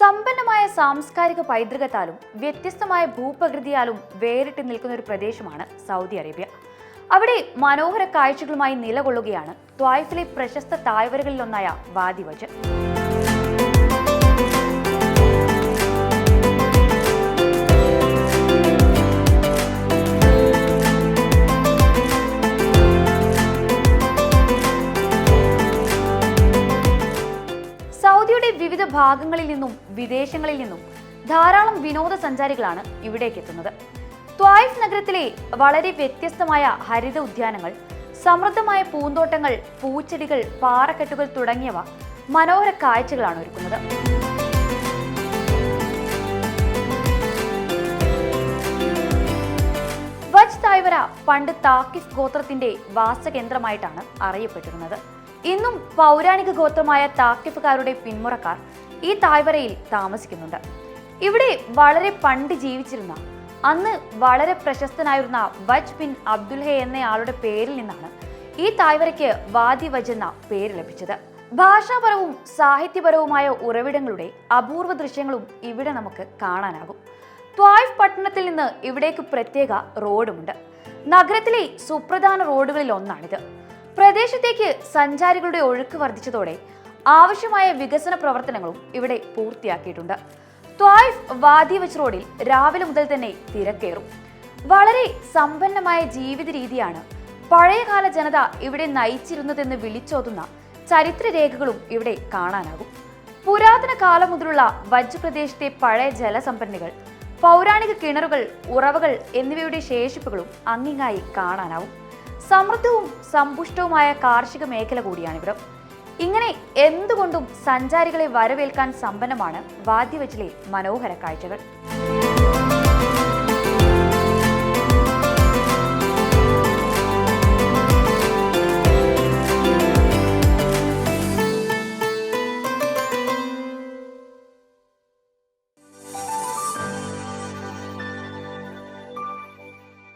സമ്പന്നമായ സാംസ്കാരിക പൈതൃകത്താലും വ്യത്യസ്തമായ ഭൂപ്രകൃതിയാലും വേറിട്ട് നിൽക്കുന്ന ഒരു പ്രദേശമാണ് സൗദി അറേബ്യ. അവിടെ മനോഹര കാഴ്ചകളുമായി നിലകൊള്ളുകയാണ് ത്വായ്ഫിലെ പ്രശസ്ത തായ്വരകളിലൊന്നായ വാദി വിവിധ ഭാഗങ്ങളിൽ നിന്നും വിദേശങ്ങളിൽ നിന്നും ധാരാളം വിനോദസഞ്ചാരികളാണ് ഇവിടേക്ക് എത്തുന്നത്. ത്വായിഫ് നഗരത്തിലെ വളരെ വ്യത്യസ്തമായ ഹരിത ഉദ്യാനങ്ങൾ സമൃദ്ധമായ പൂന്തോട്ടങ്ങൾ പൂച്ചെടികൾ പാറക്കെട്ടുകൾ തുടങ്ങിയവ മനോഹര കാഴ്ചകളാണ് ഒരുക്കുന്നത്. വജ് തായ്വര പണ്ട് താക്കിഫ് ഗോത്രത്തിന്റെ വാസകേന്ദ്രമായിട്ടാണ് അറിയപ്പെട്ടിരുന്നത്. ഇന്നും പൗരാണിക ഗോത്രമായ താക്കിഫുകാരുടെ പിന്മുറക്കാർ ഈ തായ്വരയിൽ താമസിക്കുന്നുണ്ട്. ഇവിടെ വളരെ പണ്ട് ജീവിച്ചിരുന്ന അന്ന് വളരെ പ്രശസ്തനായിരുന്ന വജ് ബിൻ അബ്ദുൽഹെ എന്നയാളുടെ പേരിൽ നിന്നാണ് ഈ തായ്വരയ്ക്ക് വാദി വജ് എന്ന പേര് ലഭിച്ചത്. ഭാഷാപരവും സാഹിത്യപരവുമായ ഉറവിടങ്ങളുടെ അപൂർവ ദൃശ്യങ്ങളും ഇവിടെ നമുക്ക് കാണാനാകും. ത്വായ്ഫ് പട്ടണത്തിൽ നിന്ന് ഇവിടേക്ക് പ്രത്യേക റോഡുമുണ്ട്. നഗരത്തിലെ സുപ്രധാന റോഡുകളിൽ ഒന്നാണിത്. പ്രദേശത്തേക്ക് സഞ്ചാരികളുടെ ഒഴുക്ക് വർദ്ധിച്ചതോടെ ആവശ്യമായ വികസന പ്രവർത്തനങ്ങളും ഇവിടെ പൂർത്തിയാക്കിയിട്ടുണ്ട്. ത്വായ്ഫ് വാദി വച്ച് റോഡിൽ രാവിലെ മുതൽ തന്നെ തിരക്കേറും. വളരെ സമ്പന്നമായ ജീവിത രീതിയാണ് പഴയകാല ജനത ഇവിടെ നയിച്ചിരുന്നതെന്ന് വിളിച്ചോതുന്ന ചരിത്രരേഖകളും ഇവിടെ കാണാനാകും. പുരാതന കാലം മുതലുള്ള വജ്ജ് പ്രദേശത്തെ പഴയ ജലസംഭരണികൾ പൗരാണിക കിണറുകൾ ഉറവകൾ എന്നിവയുടെ ശേഷിപ്പുകളും അങ്ങിങ്ങായി കാണാനാവും. സമൃദ്ധവും സമ്പുഷ്ടവുമായ കാർഷിക മേഖല കൂടിയാണിവിടം ഇങ്ങനെ എന്തുകൊണ്ടും സഞ്ചാരികളെ വരവേൽക്കാൻ സമ്പന്നമാണ് വാദ്യവച്ചിലെ മനോഹര കാഴ്ചകൾ.